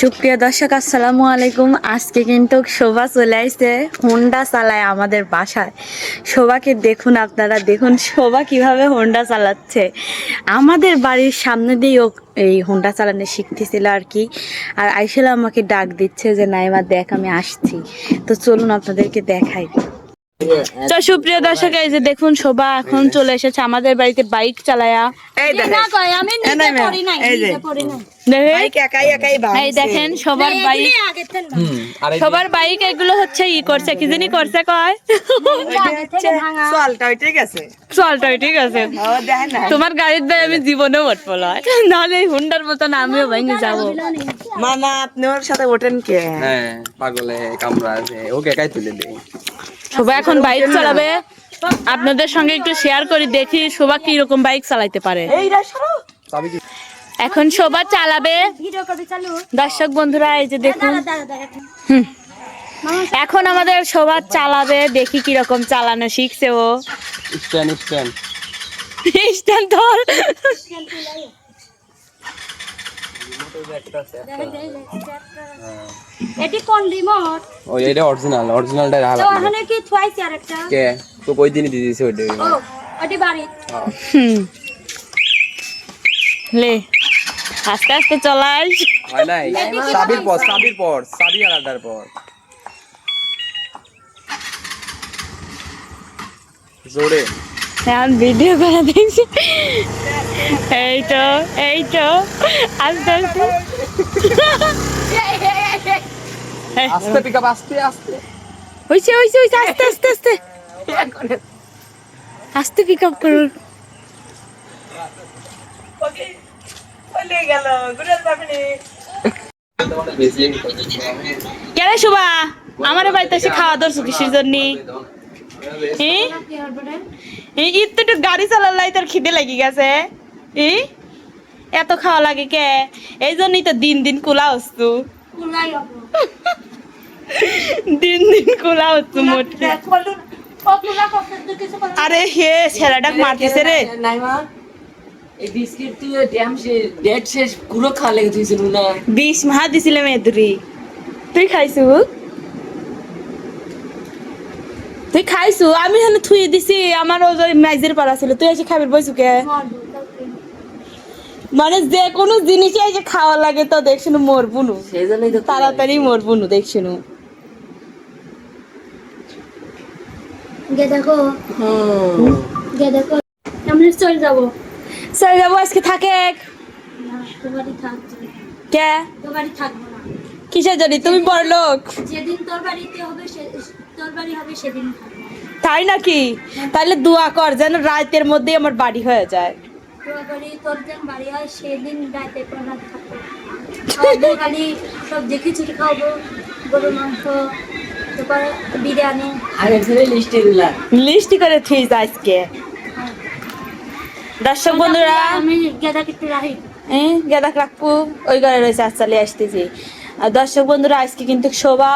সুপ্রিয় দর্শক, আসসালামু আলাইকুম। আজকে কিন্তু শোভা চলে আসছে হোন্ডা চালায় আমাদের বাসায়। শোভাকে দেখুন আপনারা, দেখুন শোভা কীভাবে হোন্ডা চালাচ্ছে। আমাদের বাড়ির সামনে দিয়ে এই হোন্ডা চালানো শিখতেছিল আর কি। আর আইসেলা আমাকে ডাক দিচ্ছে যে, নাইমা, দেখ, আমি আসছি। তো চলুন আপনাদেরকে দেখাই। তো সুপ্রিয় দর্শক এই যে দেখুন শোভা এখন চলে এসেছে আমাদের বাড়িতে বাইক চালায়া। এই দেখেন। সবার বাইক। সবার বাইক এগুলো হচ্ছে ই করছে কি জানি করছে কয়? তোমার গাড়ির দায় আমি জীবনেও উঠবো নাহলে হুন্ডার মতন আমিও ভেঙে যাব। মামা আপনি ওর সাথে ওঠেন কে? হ্যাঁ পাগলে কামড়া আছে ওকে একাই তুলে দেই। শোভা এখন বাইক চালাবে। আপনাদের সঙ্গে একটু শেয়ার করি দেখি শোভা কি রকম বাইক চালাইতে পারে। এখন শোভা চালাবে। দর্শক বন্ধুরা এই যে দেখুন। এখন আমাদের শোভা চালাবে দেখি কি রকম চালানো শিখছে ও। স্ট্যান্ড স্ট্যান্ড স্ট্যান্ড ধর। এটি কোন রিমোট? ওই এটা অরিজিনাল অরিজিনালটা রাখা তো ওখানে কি থুয়াইছে আরেকটা? কে? তো কই দিনই দিয়ে দিছে ওইটা। ও ওটি বাড়ি। হুম। লে আস্তে আস্তে চলাস হয় নাই? সাবির পর সাবির পর সাবি আলাদার পর। জোরে। এখন ভিডিও করে দেখছি। এই তো এই তো আস্তে আস্তে। আস্তে আস্তে আস্তে। হইছে হইছে হইছে আস্তে আস্তে আস্তে। আস্তে পিক আপ করুন। কেন শুভা? আমার বাড়িতে এসে খাওয়া ধরছো কিসের জন্য? এই ঈদ তো একটু গাড়ি চালালাই তোর খিদে লেগে গেছে। এই এত খাওয়া লাগে কে? এই জন্যই তো দিন দিন কুলা হস্তু দিন দিন কুলা হস্তু আরে হে ছেলেটা মারতেছে রে। বিষ মাহা দিছিলে মেদুরি তুই খাইছু তুই খাইছু? আমি হেন থুই দিছি আমার ওই মাইজের পাড়া ছিল তুই এসে খাবির বইছু কে? মানে যে কোনো জিনিসই এসে খাওয়া লাগে তো দেখছিনু মোর বুনু। সেই জন্যই তো তাড়াতাড়ি মোর বুনু দেখছিনু গে দেখো। হুম। গে দেখো। আমরা চলে যাব। চলে যাব আজকে থাকে। না কে না। কিসের জন্য? তুমি বড় লোক যেদিন তোর বাড়িতে হবে বাড়ি হবে সেদিন। তাই নাকি? তাহলে দোয়া কর যেন রাতের মধ্যেই আমার বাড়ি হয়ে যায়। তোর বাড়ি তোর যেন বাড়ি হয় সেদিন রাতে কোনো থাকব খালি সবজি খিচুড়ি খাওয়াবো গরু মাংস তারপর বিরিয়ানি। আগে ফেলে লিস্টে দিলা লিস্টি করে থিস আজকে। দর্শক বন্ধুরা আমি গেদা একটু রাখি। গেদা রাখব। ওই ঘরে রয়েছে আজ চালিয়ে আসতেছি। দর্শক বন্ধুরা আজকে কিন্তু শোভা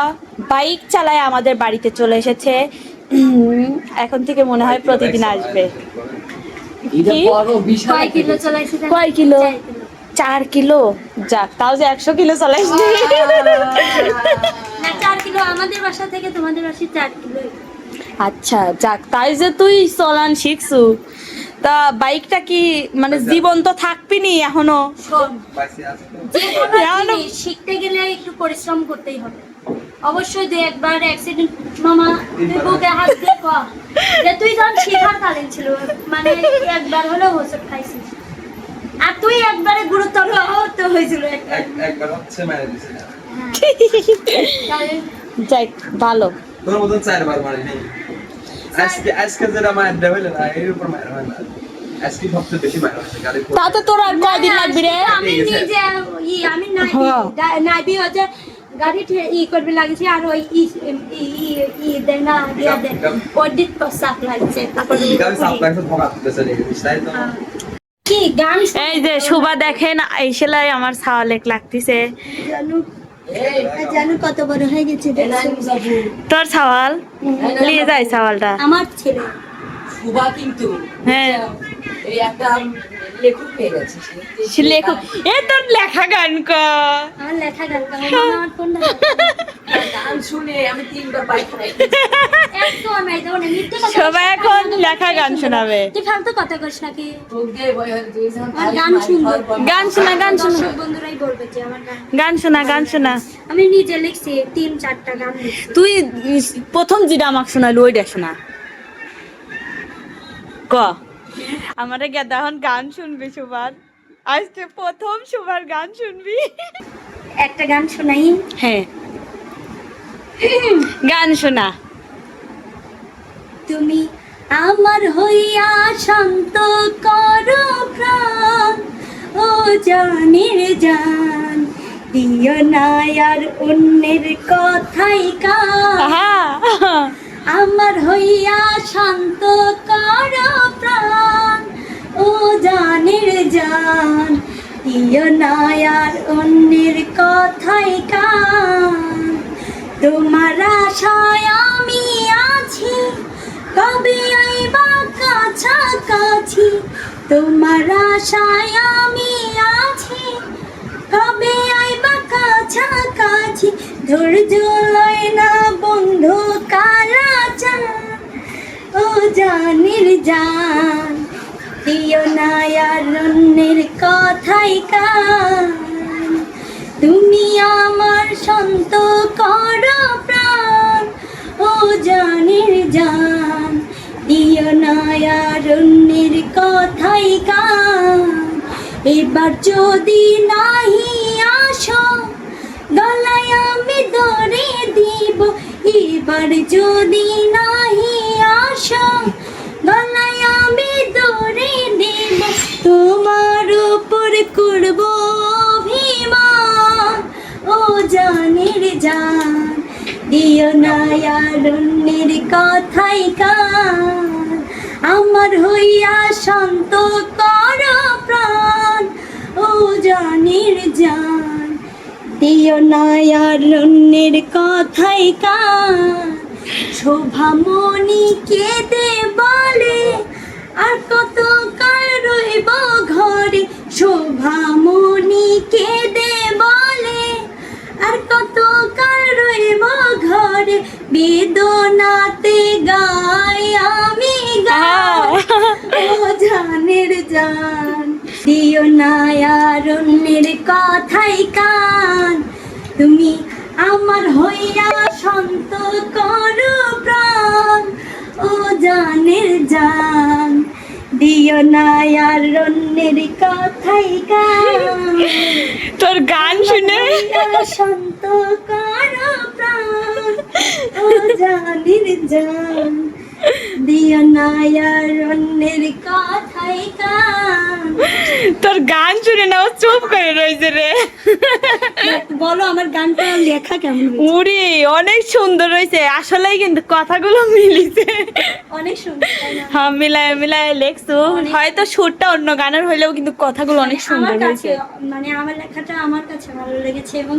বাইক চালায় আমাদের বাড়িতে চলে এসেছে। এখন থেকে মনে হয় প্রতিদিন আসবে। কয় কিলো? চার কিলো। যাক তাও যে একশো কিলো চলাইছি চার কিলো আমাদের বাসা থেকে তোমাদের বাসা চার কিলো আচ্ছা যাক তাই যে তুই চলান শিখছু। তা বাইকটা কি মানে জীবন তো থাকবি নি এখনও? শিখতে গেলে একটু পরিশ্রম করতেই হবে। অবশ্যই দু একবার অ্যাক্সিডেন্ট মামা তুই বুকে হাত দিয়ে কর যে তুই যখন শেখার কালীন ছিল মানে একবার হলেও হোসট খাইছিস আর তুই একবারে গুরুতর আহত হয়েছিল একবার হচ্ছে মেরে দিছে তাহলে যাই ভালো। তোর মতন চারবার মারি নাই আজকে আজকে যেটা মায়ের দেওয়া হইল না এর উপর মায়ের হয় না। সবচেয়ে বেশি হচ্ছে তাতে তোর আর কয়দিন লাগবি রে? আমি নিজে ই আমি নাইবি হ্যাঁ। নাইবি হচ্ছে গাড়ি ই করবে লাগছে আর ওই ই ই ই- ই দেয় না দিয়া দেয় ওর দিক প্রস্তাব লাগছে তারপর ভগা তাই তো কি এই যে শুভা দেখেন এই সেলাই আমার ছাওয়া লেক লাগতেছে। জানু কত বড় হয়ে গেছে তোর ছাওয়াল নিয়ে যাই ছাওয়ালটা আমার ছেলে। সুবা কিন্তু হ্যাঁ। এই একটা লেখক গেছে। সে। সে লেখক। এ তোর লেখা গান ক। আমার লেখা গান গাও, আমার ফোনটা গান? শুনে আমি তিনবার মানে সবাই এখন লেখা গান শোনাবে। তুই ফালতু কথা কইস নাকি? গান শুনব। গান শোনা গান শোনা। বন্ধুরাই বলবে যে আমার গান। গান শোনা গান শোনা। আমি নিজে লিখছি তিন চারটা গান তুই প্রথম যেটা আমাকে শোনালি ওইটা শোনা। ক। আমারে গেদা এখন গান শুনবি সুবার আজকে প্রথম সুবার গান শুনবি। একটা গান শোনাই। হ্যাঁ। গান শোনা। তুমি আমার হইয়া শান্ত করো প্রাণ। ও জানের জান দিও না আর অন্যের কথাই কান। আমার হইয়া শান্ত করো প্রাণ। ও জানের জান ইয় নায়ার অন্যের কথাই কান। তোমার আশায় আমি আছি কবে আইবা কাছাকাছি। তোমার আশায় আমি আছি কবে আইবা কাছাকাছি। ধৈর্য লয় না বন্ধু কালা চান? ও জানির জান দিও কথাই কান। তুমি আমার সন্ত কর প্রাণ, ও জানির জান। দিও না কথাই কান। এবার যদি নাহি আসো, গলায় আমি ধরে দিব। এবার যদি নাহি আসো, গলায় আমি ধরে তোমার উপর করব অভিমান। ও জানের জান, দিও না কথাই কান। আমার হইয়া শান্ত কর প্রাণ। ও জানের জান, দিও না কথাই কান। শোভামণি কেঁদে বলে আর কত কাল রইব ঘরে শোভামণি কেঁদে বলে। আর কত কাল রইব ঘরে বেদনাতে গাই আমি ও জানের জান দিও না আর অন্যের কথাই কান। তুমি আমার হইয়া শান্ত করো প্রাণ ও জানের জান। দিও না আর অন্যের কথাই তোর গান শুনে? শান্ত করো প্রাণ। ও জান। দিও না অন্যের কথাই তোর গান শুনে না ও চুপ করে রয়েছে রে। বলো আমার গানটা লেখা কেমন উরি অনেক সুন্দর হয়েছে। আসলেই কিন্তু কথাগুলো মিলিছে। অনেক সুন্দর হ্যাঁ মিলায় মিলায় লেখছো। হয়তো সুরটা অন্য গানের হইলেও কিন্তু কথাগুলো অনেক সুন্দর হয়েছে। মানে আমার লেখাটা আমার কাছে ভালো লেগেছে এবং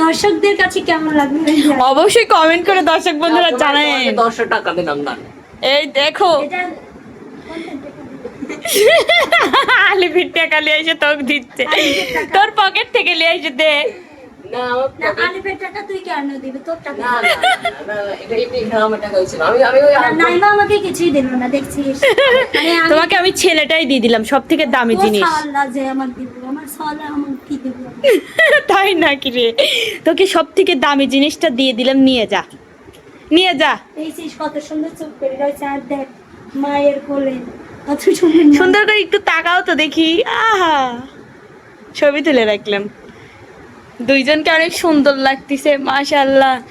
দর্শকদের কাছে কেমন লাগবে অবশ্যই কমেন্ট করে দর্শক বন্ধুরা জানায়। দশশো টাকা দিলাম না। এই দেখো। এটা আলিপির টাকা লিয়ে এসে তোকে দিচ্ছে। তোর পকেট থেকে লিয়ে এসে দে। আলিফের তোমাকে আমি ছেলেটাই দিয়ে দিলাম সব থেকে দামি জিনিস। সাল্লা যে আমার দিব আমার সালা আমার কি তাই নাকি রে? তোকে সব থেকে দামি জিনিসটা দিয়ে দিলাম নিয়ে যা। নিয়ে যা। দেখছিস কত সুন্দর চুপ করে রয়েছে আর দেখ মায়ের কোলে। কত সুন্দর সুন্দর করে একটু তাকাও তো দেখি। আহা। ছবি তুলে রাখলাম। দুইজনকে অনেক সুন্দর লাগতেছে মাশাল্লাহ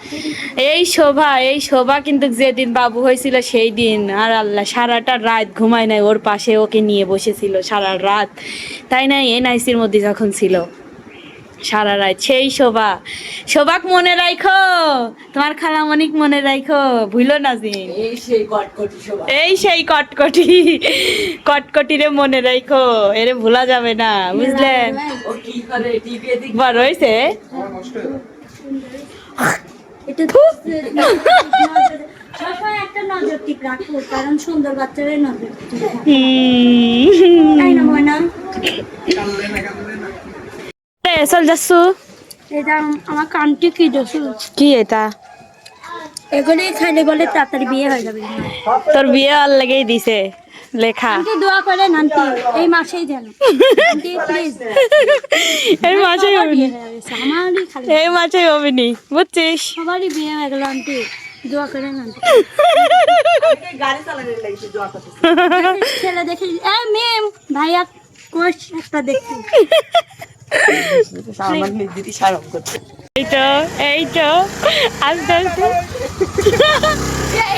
এই শোভা এই শোভা কিন্তু যেদিন বাবু হয়েছিল সেই দিন। আর আল্লাহ সারাটা রাত ঘুমায় নাই ওর পাশে ওকে নিয়ে বসেছিল সারা রাত। তাই না এনআইসির মধ্যে যখন ছিল। সারা রাত। সেই শোভা। শোভাক মনে রাখো তোমার খালামণিক মনে রাখো ভুলো না জিন এই সেই কটকটি কটকটি কটকটি। রে মনে রাখো এরে ভুলা যাবে না বুঝলেন ও কি করে? টিভি এদিক বড় হয়েছে একটা নজর টিপ রাখো কারণ সুন্দর বাচ্চাদের নজর না চল যাচ্ছু এটা আমার কানটি কি দোষ কি এটা? এগুলি খাইলে বলে তাড়াতাড়ি বিয়ে হয়ে যাবে। তোর বিয়ে আর লেগেই দিছে লেখা। আন্টি দোয়া আন্টি। এই মাসেই যেন। এই মাসেই হবে খালি। এই মাসেই হবে নি বুঝছিস? সবারই বিয়ে হয়ে গেল আন্টি। দোয়া করেন আন্টি। গাড়ি চালানোর লাগছে জোয়া করতেছে ছেলে দেখে এ মেম ভাইয়া কোচ একটা দেখছি আমার এইটা সারম করছে। এই তো আস্তে আস্তে।